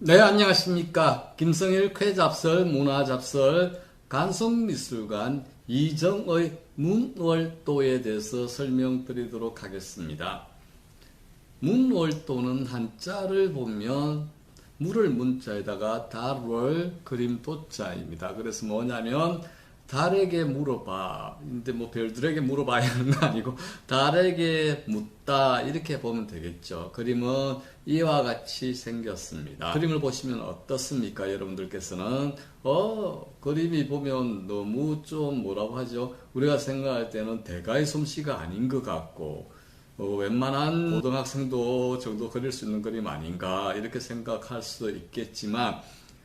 네, 안녕하십니까. 김성일 쾌잡설, 문화잡설, 간송미술관 이정의 문월도에 대해서 설명드리도록 하겠습니다. 문월도는 한자를 보면 물을 문자에다가 달을 그림 도자입니다. 그래서 뭐냐면 달에게 물어봐. 근데 뭐 별들에게 물어봐야 하는 거 아니고 달에게 묻다 이렇게 보면 되겠죠. 그림은 이와 같이 생겼습니다. 그림을 보시면 어떻습니까? 여러분들께서는 어 그림이 보면 너무 좀 뭐라고 하죠? 우리가 생각할 때는 대가의 솜씨가 아닌 것 같고 어, 웬만한 고등학생도 정도 그릴 수 있는 그림 아닌가 이렇게 생각할 수 있겠지만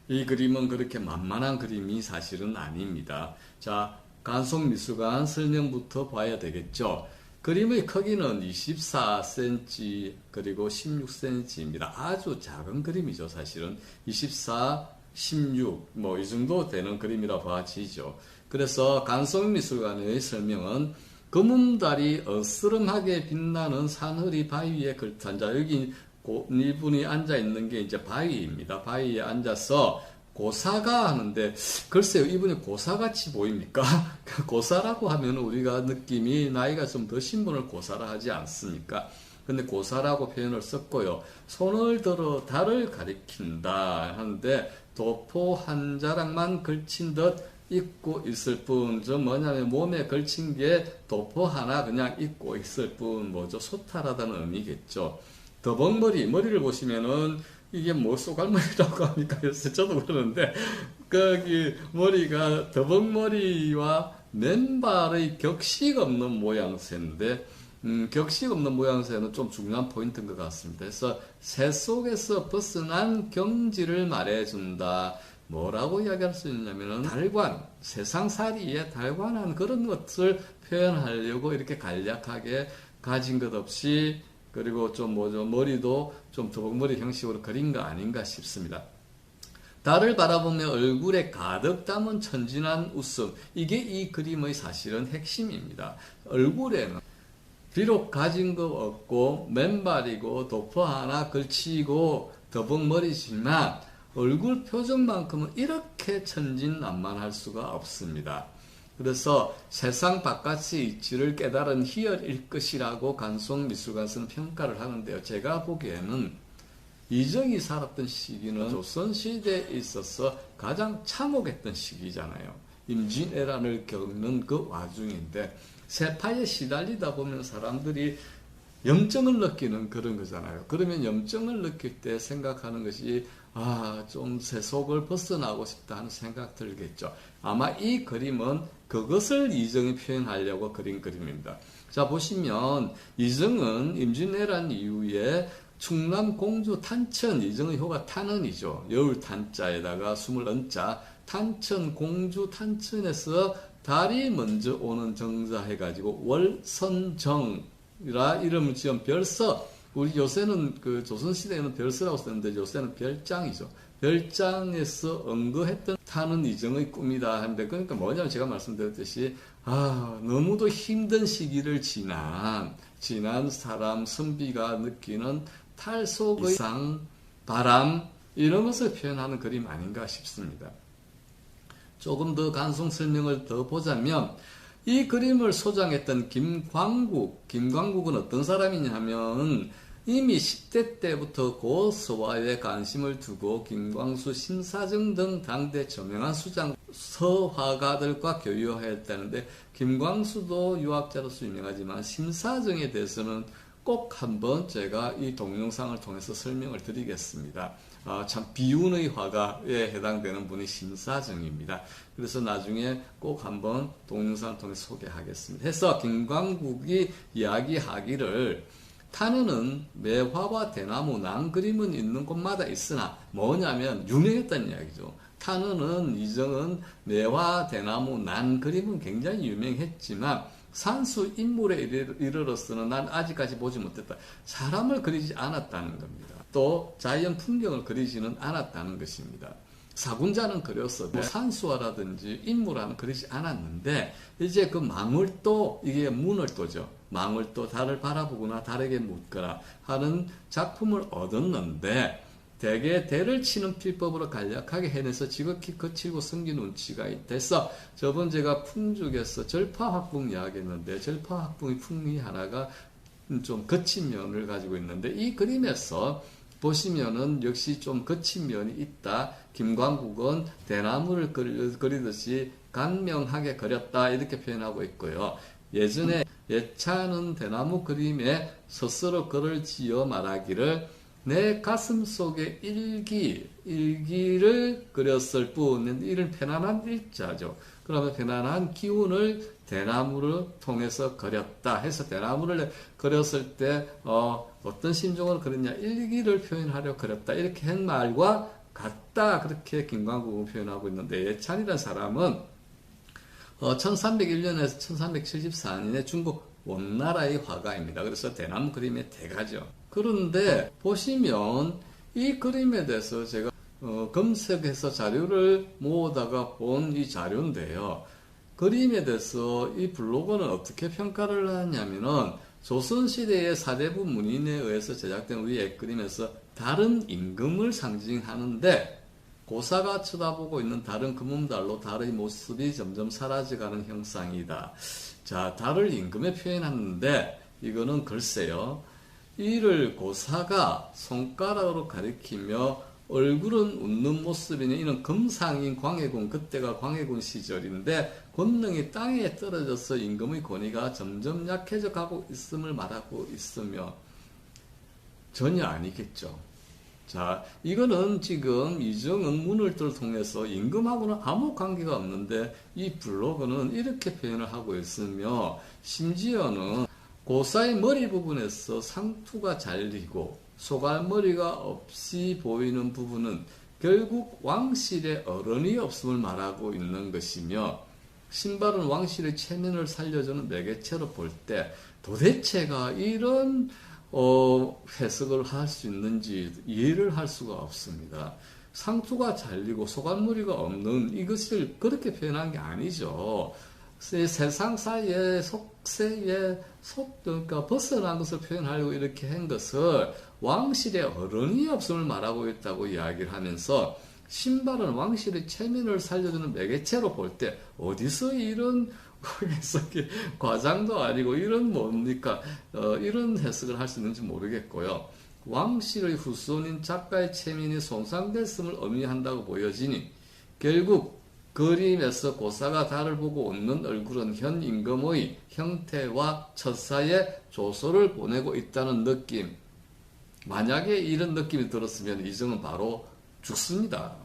이 그림은 그렇게 만만한 그림이 사실은 아닙니다. 자, 간송미술관 설명부터 봐야 되겠죠. 그림의 크기는 24cm 그리고 16cm입니다. 아주 작은 그림이죠, 사실은. 24, 16, 뭐 이 정도 되는 그림이라 봐지죠. 그래서 간송미술관의 설명은 검은달이 어스름하게 빛나는 산허리 바위에 걸터 자 여기 이분이 앉아 있는 게 이제 바위입니다. 바위에 앉아서 고사가 하는데 글쎄요 이분이 고사같이 보입니까? 고사라고 하면 우리가 느낌이 나이가 좀 드신 분을 고사라 하지 않습니까? 근데 고사라고 표현을 썼고요. 손을 들어 달을 가리킨다 하는데 도포 한 자락만 걸친 듯 입고 있을 뿐, 저 뭐냐면 몸에 걸친 게 도포 하나 그냥 입고 있을 뿐, 뭐죠? 소탈하다는 의미겠죠. 더벅머리, 머리를 보시면은 이게 뭐 쏘갈머리라고 합니까? 저도 그러는데, 거기 머리가 더벅머리와 맨발의 격식 없는 모양새인데, 음, 격식 없는 모양새는 좀 중요한 포인트인 것 같습니다. 그래서 새 속에서 벗어난 경지를 말해준다. 뭐라고 이야기할 수 있냐면은 달관, 세상살이에 달관한 그런 것을 표현하려고 이렇게 간략하게 가진 것 없이 그리고 좀 뭐죠 머리도 좀 도복머리 형식으로 그린 거 아닌가 싶습니다. 달을 바라보며 얼굴에 가득 담은 천진한 웃음 이게 이 그림의 사실은 핵심입니다. 얼굴에는 비록 가진 거 없고 맨발이고 도포 하나 걸치고 더벅머리지만 얼굴 표정만큼은 이렇게 천진난만할 수가 없습니다. 그래서 세상 바깥의 이치를 깨달은 희열일 것이라고 간송 미술관에서는 평가를 하는데요. 제가 보기에는 이정이 살았던 시기는 조선시대에 있어서 가장 참혹했던 시기잖아요. 임진왜란을 겪는 그 와중인데 세파에 시달리다 보면 사람들이 염증을 느끼는 그런 거잖아요. 그러면 염증을 느낄 때 생각하는 것이 아, 좀 세속을 벗어나고 싶다 는 생각 들겠죠. 아마 이 그림은 그것을 이정이 표현하려고 그린 그림입니다. 자, 보시면 이정은 임진왜란 이후에 충남 공주 탄천 이정의 효가 탄원이죠. 여울 탄자에다가 숨을 얹자 탄천 공주 탄천에서 달이 먼저 오는 정자 해가지고 월선정이라 이름을 지은 별서 우리 요새는 그 조선시대에는 별서라고 썼는데 요새는 별장이죠. 별장에서 언거했던 타는 이정의 꿈이다 하는데 그러니까 뭐냐면 제가 말씀드렸듯이 아 너무도 힘든 시기를 지난 지난 사람 선비가 느끼는 탈속의 상 바람 이런 것을 표현하는 그림 아닌가 싶습니다. 조금 더 간송 설명을 더 보자면 이 그림을 소장했던 김광국, 김광국은 어떤 사람이냐면 이미 10대 때부터 고서화에 관심을 두고 김광수, 심사정 등 당대 저명한 수장 서화가들과 교류했다는데 김광수도 유학자로서 유명하지만 심사정에 대해서는 꼭 한번 제가 이 동영상을 통해서 설명을 드리겠습니다. 아, 참 비운의 화가에 해당되는 분이 심사정입니다. 그래서 나중에 꼭 한번 동영상을 통해 소개하겠습니다. 해서 김광국이 이야기하기를 탄원은 매화와 대나무, 낭그림은 있는 곳마다 있으나 뭐냐면 유명했다는 이야기죠. 탄원은 이정은 매화, 대나무, 난 그림은 굉장히 유명했지만 산수 인물에 이르러서는 난 아직까지 보지 못했다. 사람을 그리지 않았다는 겁니다. 또 자연 풍경을 그리지는 않았다는 것입니다. 사군자는 그렸어도 산수화라든지 인물화는 그리지 않았는데 이제 그 망울도 이게 문을또죠. 망울도 달을 바라보거나 달에게 묻거나 하는 작품을 얻었는데 대개 대를 치는 필법으로 간략하게 해내서 지극히 거칠고 성기 눈치가 있대서 저번 제가 풍죽에서 절파학붕 이야기했는데 절파학붕의 풍리 하나가 좀 거친 면을 가지고 있는데 이 그림에서 보시면은 역시 좀 거친 면이 있다. 김광국은 대나무를 그리- 그리듯이 간명하게 그렸다 이렇게 표현하고 있고요. 예전에 예찬은 대나무 그림에 스스로 글을 지어 말하기를 내 가슴 속에 일기, 일기를 그렸을 뿐, 이런 편안한 일자죠. 그러면 편안한 기운을 대나무를 통해서 그렸다 해서 대나무를 그렸을 때, 어, 어떤 심정을 그렸냐, 일기를 표현하려 그렸다. 이렇게 한 말과 같다. 그렇게 김광국은 표현하고 있는데, 예찬이라는 사람은 어, 1301년에서 1374년에 중국 원나라의 화가입니다. 그래서 대나무 그림의 대가죠. 그런데 보시면 이 그림에 대해서 제가 어, 검색해서 자료를 모으다가 본 이 자료인데요. 그림에 대해서 이 블로거는 어떻게 평가를 하냐면은 조선시대의 사대부 문인에 의해서 제작된 우리의 그림에서 다른 임금을 상징하는데 고사가 쳐다보고 있는 다른 금음달로 달의 모습이 점점 사라져가는 형상이다. 자, 달을 임금에 표현하는데 이거는 글쎄요. 이를 고사가 손가락으로 가리키며 얼굴은 웃는 모습이니 이는 금상인 광해군 그때가 광해군 시절인데 권능이 땅에 떨어져서 임금의 권위가 점점 약해져 가고 있음을 말하고 있으며 전혀 아니겠죠. 자, 이거는 지금 이정은 문을들 통해서 임금하고는 아무 관계가 없는데 이 블로그는 이렇게 표현을 하고 있으며 심지어는 고사의 머리 부분에서 상투가 잘리고 소갈머리가 없이 보이는 부분은 결국 왕실의 어른이 없음을 말하고 있는 것이며 신발은 왕실의 체면을 살려주는 매개체로 볼 때 도대체가 이런 어, 해석을 할 수 있는지 이해를 할 수가 없습니다. 상투가 잘리고 소갈머리가 없는 이것을 그렇게 표현한 게 아니죠. 세- 세상 사이에 속세에 속 그러니까 벗어난 것을 표현하려고 이렇게 한 것을 왕실의 어른이 없음을 말하고 있다고 이야기를 하면서 신발은 왕실의 체면을 살려주는 매개체로 볼 때 어디서 이런 과장도 아니고 이런 뭡니까 어, 이런 해석을 할 수 있는지 모르겠고요. 왕실의 후손인 작가의 체면이 손상됐음을 의미한다고 보여지니 결국 그림에서 고사가 달을 보고 웃는 얼굴은 현 임금의 형태와 처사의 조소를 보내고 있다는 느낌. 만약에 이런 느낌이 들었으면 이정은 바로 죽습니다.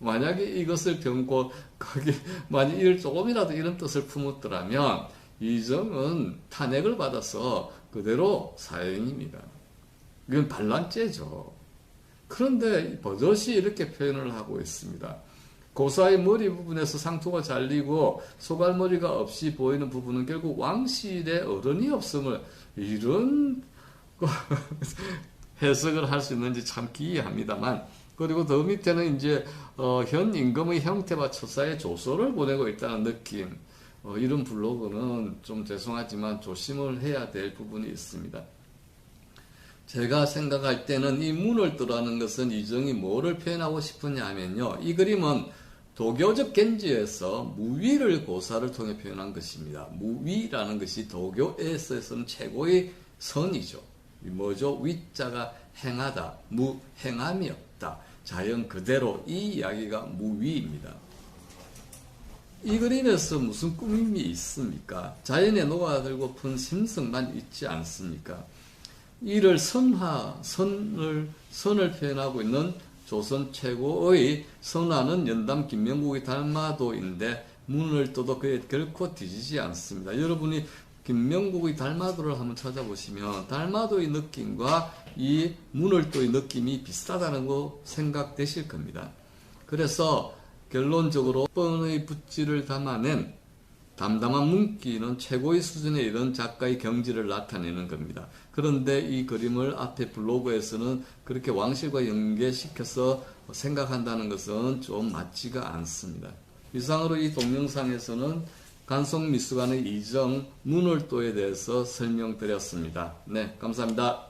만약에 이것을 병고 거기 만약 이를 조금이라도 이런 뜻을 품었더라면 이정은 탄핵을 받아서 그대로 사형입니다. 이건 반란죄죠. 그런데 버젓이 이렇게 표현을 하고 있습니다. 고사의 머리 부분에서 상투가 잘리고 소갈머리가 없이 보이는 부분은 결국 왕실의 어른이 없음을 이런 해석을 할 수 있는지 참 기이합니다만 그리고 더 밑에는 이제 어, 현 임금의 형태와 처사의 조서를 보내고 있다는 느낌 어, 이런 블로그는 좀 죄송하지만 조심을 해야 될 부분이 있습니다. 제가 생각할 때는 이 문을 뜨라는 것은 이정이 뭐를 표현하고 싶으냐 하면요. 이 그림은 도교적 견지에서 무위를 고사를 통해 표현한 것입니다. 무위라는 것이 도교에서는 최고의 선이죠. 이 뭐죠? 위자가 행하다, 무행함이 없다. 자연 그대로 이 이야기가 무위입니다. 이 그림에서 무슨 꾸밈이 있습니까? 자연에 녹아들고픈 심성만 있지 않습니까? 이를 선화, 선을, 선을 표현하고 있는 조선 최고의 선화는 연담 김명국의 달마도인데 문을 떠도 그에 결코 뒤지지 않습니다. 여러분이 김명국의 달마도를 한번 찾아보시면 달마도의 느낌과 이 문을 떠의 느낌이 비슷하다는 거 생각되실 겁니다. 그래서 결론적으로 뻔의 붓질을 담아낸 담담한 문기는 최고의 수준에 이른 작가의 경지를 나타내는 겁니다. 그런데 이 그림을 앞에 블로그에서는 그렇게 왕실과 연계시켜서 생각한다는 것은 좀 맞지가 않습니다. 이상으로 이 동영상에서는 간송 미술관의 이정 문월도에 대해서 설명드렸습니다. 네, 감사합니다.